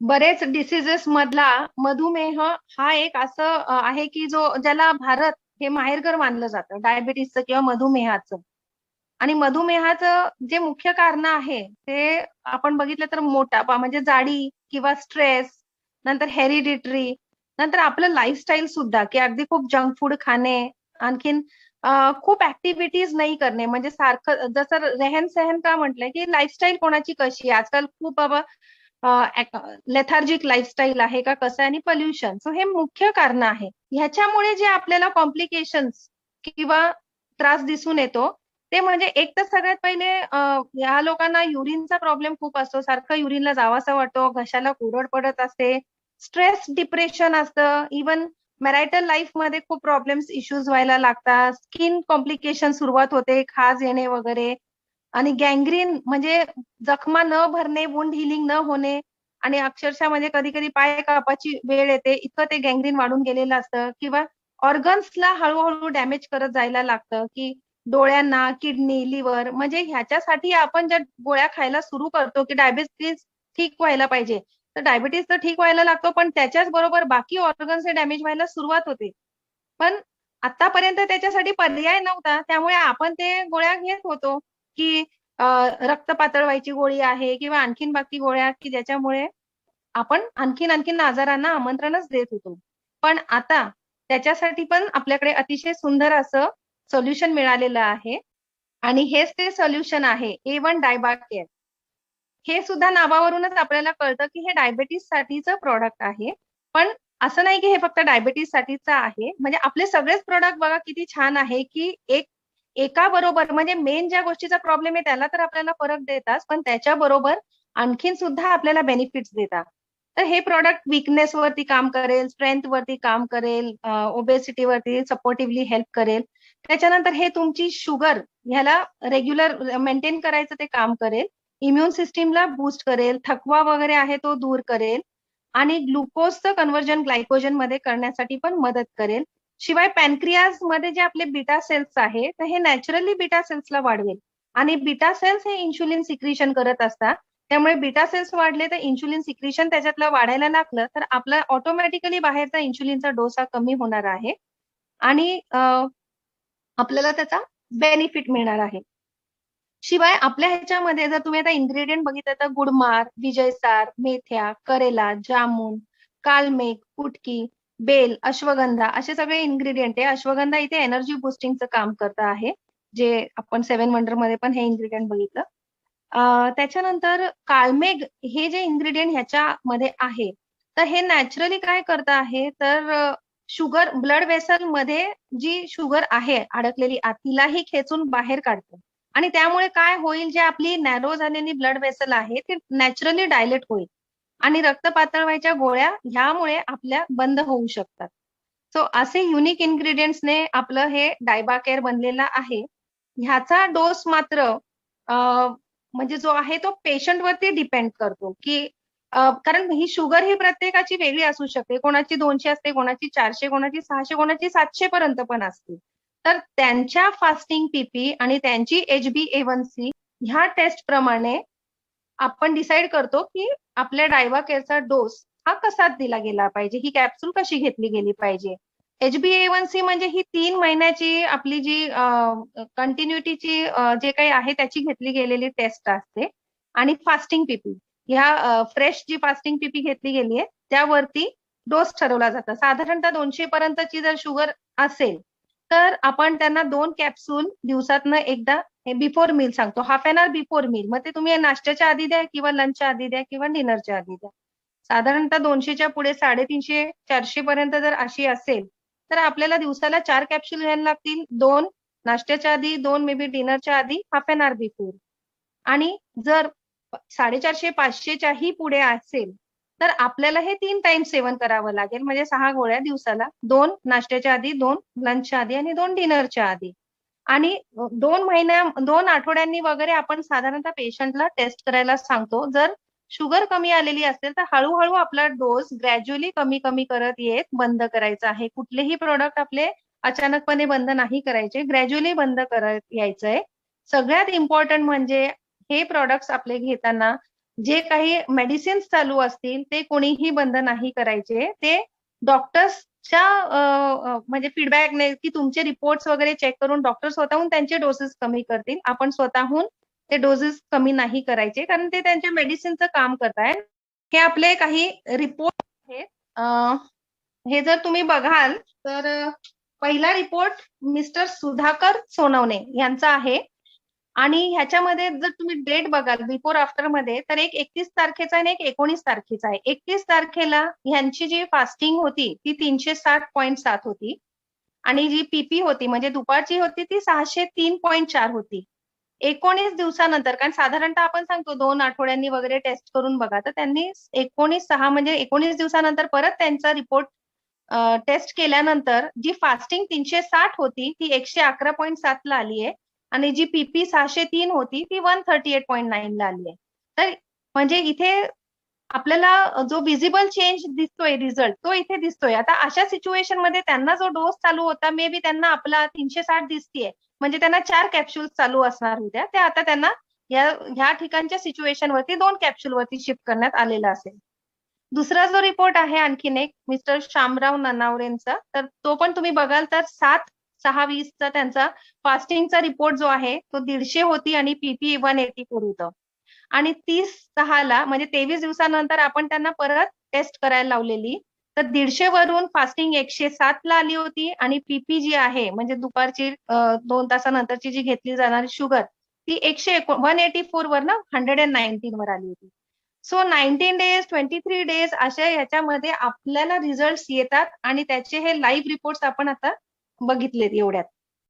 बरेच डिसिजेस मधला मधुमेह हा एक असं आहे की जो ज्याला भारत हे माहेरघर मानलं जातं. डायबिटीसचं किंवा मधुमेहाचं. आणि मधुमेहाचं जे मुख्य कारण आहे ते आपण बघितलं तर मोटापा म्हणजे जाडी किंवा स्ट्रेस नंतर हेरिडिटरी नंतर आपलं लाईफस्टाईल सुद्धा की अगदी खूप जंक फूड खाणे आणखीन खूप ऍक्टिव्हिटीज नाही करणे. म्हणजे सारखं जसं रेहन सहन का म्हटलंय की लाईफस्टाईल कोणाची कशी आहे? आजकाल खूप बाबा लेथार्जिक लाईफस्टाईल आहे का कसं आहे आणि पोल्युशन सो हे मुख्य कारण आहे. ह्याच्यामुळे जे आपल्याला कॉम्प्लिकेशन किंवा त्रास दिसून येतो ते म्हणजे एक तर सगळ्यात पहिले ह्या या लोकांना युरिनचा प्रॉब्लेम खूप असतो. सारखं युरिनला जावासा वाटतो घशाला कुरड पडत असते. स्ट्रेस डिप्रेशन असतं. इवन मॅरायटल लाईफमध्ये खूप प्रॉब्लेम्स इश्यूज व्हायला लागतात. स्किन कॉम्प्लिकेशन सुरुवात होते खाज येणे वगैरे. आणि गँग्रीन म्हणजे जखमा न भरणे वुंड हिलिंग न होणे आणि अक्षरशः म्हणजे कधी कधी पाय कापाची वेळ येते इतकं ते गँग्रीन वाढून गेलेलं असतं. किंवा ऑर्गन्सला हळूहळू डॅमेज करत जायला लागतं की डोळ्यांना किडनी लिव्हर म्हणजे ह्याच्यासाठी आपण ज्या गोळ्या खायला सुरू करतो की डायबिटीस ठीक व्हायला पाहिजे. तर डायबिटीस तर ठीक व्हायला लागतो पण त्याच्याच बरोबर बाकी ऑर्गन्स हे डॅमेज व्हायला सुरुवात होते. पण आतापर्यंत त्याच्यासाठी पर्याय नव्हता त्यामुळे आपण ते गोळ्या घेत होतो की रक्त पातळ व्हायची गोळी आहे किंवा आणखीन बाकी गोळ्या की ज्याच्यामुळे आपण आणखीन आणखीन आजारांना आमंत्रणच देत होतो. पण आता त्याच्यासाठी पण आपल्याकडे अतिशय सुंदर असं सोल्युशन मिळालेलं आहे. आणि हेच ते सोल्युशन आहे ए वन डायबा केअर हे सुद्धा नावावरूनच आपल्याला कळतं की हे डायबेटीस साठीचं प्रॉडक्ट आहे. पण असं नाही की हे फक्त डायबेटीस साठीचं आहे. म्हणजे आपले सगळेच प्रोडक्ट बघा किती छान आहे की एक एका बरोबर म्हणजे मेन ज्या गोष्टीचा प्रॉब्लेम आहे त्याला तर आपल्याला फरक देतात पण त्याच्या बरोबर आणखीन सुद्धा आपल्याला बेनिफिट्स देतात. तर हे प्रॉडक्ट विकनेस वरती काम करेल स्ट्रेंथ वरती काम करेल ओबेसिटी वरती सपोर्टिव्हली हेल्प करेल. त्याच्यानंतर हे तुमची शुगर ह्याला रेग्युलर मेंटेन करायचं ते काम करेल. इम्युन सिस्टीमला बूस्ट करेल थकवा वगैरे आहे तो दूर करेल. आणि ग्लुकोजचं कन्व्हर्जन ग्लायकोजनमध्ये करण्यासाठी पण मदत करेल. शिवाय पॅनक्रियाजमध्ये जे आपले बीटा सेल्स आहे तर हे नॅचरली बीटा सेल्सला वाढवेल. आणि बीटा सेल्स हे इन्शुलिन सिक्रिशन करत असतात. त्यामुळे बीटा सेल्स वाढले तर इन्शुलिन सिक्रिशन त्याच्यातलं वाढायला लागलं तर आपला ऑटोमॅटिकली बाहेरचा इन्शुलिनचा डोस हा कमी होणार आहे. आणि आपल्याला त्याचा बेनिफिट मिळणार आहे. शिवाय आपल्या ह्याच्यामध्ये जर तुम्ही आता इन्ग्रेडियंट बघितलं तर गुडमार विजयसार मेथ्या करेला जामून कालमेघ कुटकी बेल अश्वगंधा असे सगळे इन्ग्रेडियंट आहे. अश्वगंधा इथे एनर्जी बुस्टिंगचं काम करत आहे. जे आपण सेव्हन वंडरमध्ये पण हे इन्ग्रेडियंट बघितलं. त्याच्यानंतर काळमेघ हे जे इन्ग्रेडियंट ह्याच्यामध्ये आहे तर हे नॅचरली काय करत आहे? तर शुगर ब्लड वेसलमध्ये जी शुगर आहे अडकलेली तिलाही खेचून बाहेर काढते. आणि त्यामुळे काय होईल? जे आपली नॅरो झालेली ब्लड वेसल आहे ती नॅचरली डायलेट होईल. आणि रक्त पातळ व्हायच्या गोळ्या ह्यामुळे आपल्या बंद होऊ शकतात. सो असे युनिक इन्ग्रेडियंट्सने आपलं हे डायबा केअर बनलेला आहे. ह्याचा डोस मात्र म्हणजे जो आहे तो पेशंटवरती डिपेंड करतो की कारण ही शुगर ही प्रत्येकाची वेगळी असू शकते. कोणाची दोनशे असते कोणाची चारशे कोणाची सहाशे कोणाची सातशे पर्यंत पण असते. तर त्यांच्या फास्टिंग पीपी आणि त्यांची H B A one C ह्या टेस्ट प्रमाणे आपण डिसाईड करतो की आपल्या डायवा केअरचा डोस हा कसा दिला गेला पाहिजे? ही कॅप्सूल कशी घेतली गेली पाहिजे? H B A one C म्हणजे ही तीन महिन्याची आपली जी कंटिन्युटीची जे काही आहे त्याची घेतली गेलेली टेस्ट असते. आणि फास्टिंग पीपी ह्या फ्रेश जी फास्टिंग पीपी घेतली गेली आहे त्यावरती डोस ठरवला जातो. साधारणतः दोनशे पर्यंतची जर शुगर असेल तर आपण त्यांना दोन कॅप्सूल दिवसातनं एकदा बिफोर मील सांगतो. Half an hour before meal मग ते तुम्ही नाश्त्याच्या आधी द्या किंवा लंचच्या आधी द्या किंवा डिनरच्या आधी द्या. साधारणतः दोनशेच्या पुढे साडेतीनशे चारशे पर्यंत जर अशी असेल तर आपल्याला दिवसाला चार कॅप्सूल घ्यायला लागतील. दोन नाश्त्याच्या आधी दोन मे बी डिनरच्या आधी हाफ एन आवर बिफोर आणि जर साडेचारशे पाचशेच्याही पुढे असेल तर आपल्याला हे तीन टाइम सेवन करावं लागेल. म्हणजे सहा गोळ्या दिवसाला. दोन नाश्त्याच्या आधी दोन लंचच्या आधी आणि दोन डिनरच्या आधी. आणि दोन महिन्या दोन आठवड्यांनी वगैरे आपण साधारणतः पेशंटला टेस्ट करायला सांगतो. जर शुगर कमी आलेली असेल तर हळूहळू आपला डोस ग्रॅज्युअली कमी कमी करत येत बंद करायचा आहे. कुठलेही प्रोडक्ट आपले अचानकपणे बंद नाही करायचे. ग्रॅज्युअली बंद करत यायचंय. सगळ्यात इम्पॉर्टंट म्हणजे हे प्रॉडक्ट्स आपले घेताना जे काही मेडिसिन्स चालू असतील ते कोणीही बंद नाही करायचे. ते डॉक्टर्स डॉक्टर्सच्या म्हणजे फीडबॅक की तुमचे रिपोर्ट्स वगैरे चेक करून डॉक्टर स्वतःहून त्यांचे डोसेस कमी करतील. आपण स्वतःहून ते डोसेस कमी नाही करायचे कारण ते त्यांच्या मेडिसिनचं काम करतायत. हे आपले काही रिपोर्ट आहेत. हे जर तुम्ही बघाल तर पहिला रिपोर्ट मिस्टर सुधाकर सोनवणे यांचा आहे. आणि ह्याच्यामध्ये जर तुम्ही डेट बघाल बिफोर आफ्टरमध्ये तर एक एकतीस तारखेचा आणि एक एकोणीस तारखेचा आहे. एकतीस तारखेला ह्यांची जी फास्टिंग होती ती तीनशे साठ पॉईंट सात होती. आणि जी पीपी होती म्हणजे दुपारची होती ती सहाशे तीन पॉईंट चार होती. एकोणीस दिवसानंतर कारण साधारणतः आपण सांगतो दोन आठवड्यांनी वगैरे टेस्ट करून बघा तर त्यांनी एकोणीस सहा म्हणजे एकोणीस दिवसानंतर परत त्यांचा रिपोर्ट टेस्ट केल्यानंतर जी फास्टिंग तीनशे साठ होती ती एकशे अकरा पॉईंट सातला आली आहे आणि जी पीपी सहाशे तीन होती ती one thirty eight point nine ला आली आहे. तर म्हणजे इथे आपल्याला जो विजिबल चेंज दिसतोय रिझल्ट तो इथे दिसतोय. आता अशा सिच्युएशनमध्ये त्यांना जो डोस चालू होता मे बी त्यांना आपला तीनशे साठ दिसतीये. म्हणजे त्यांना चार कॅप्सूल चालू असणार होत्या. त्या आता त्यांना या ह्या ठिकाणच्या सिच्युएशन वरती दोन कॅप्सूल वरती शिफ्ट करण्यात आलेला असेल. दुसरा जो रिपोर्ट आहे आणखीन एक मिस्टर शामराव ननावरेंचा तर तो पण तुम्ही बघाल तर सात सहा वीसचा त्यांचा फास्टिंगचा रिपोर्ट जो आहे तो दीडशे होती आणि पीपी वन एटी फोर होतं. आणि तीस सहाला म्हणजे तेवीस दिवसानंतर आपण त्यांना परत टेस्ट करायला लावलेली. तर दीडशे वरून फास्टिंग एकशे सात ला आली होती आणि पीपी जी आहे म्हणजे दुपारची दोन तासानंतरची जी घेतली जाणारी शुगर ती एकशे वन एटी फोर वर ना हंड्रेड अँड नाईन्टीन वर आली होती. So nineteen days twenty three days अशा याच्यामध्ये आपल्याला रिझल्ट येतात आणि त्याचे हे लाईव्ह रिपोर्ट्स आपण आता बघितलेत एवढ्यात.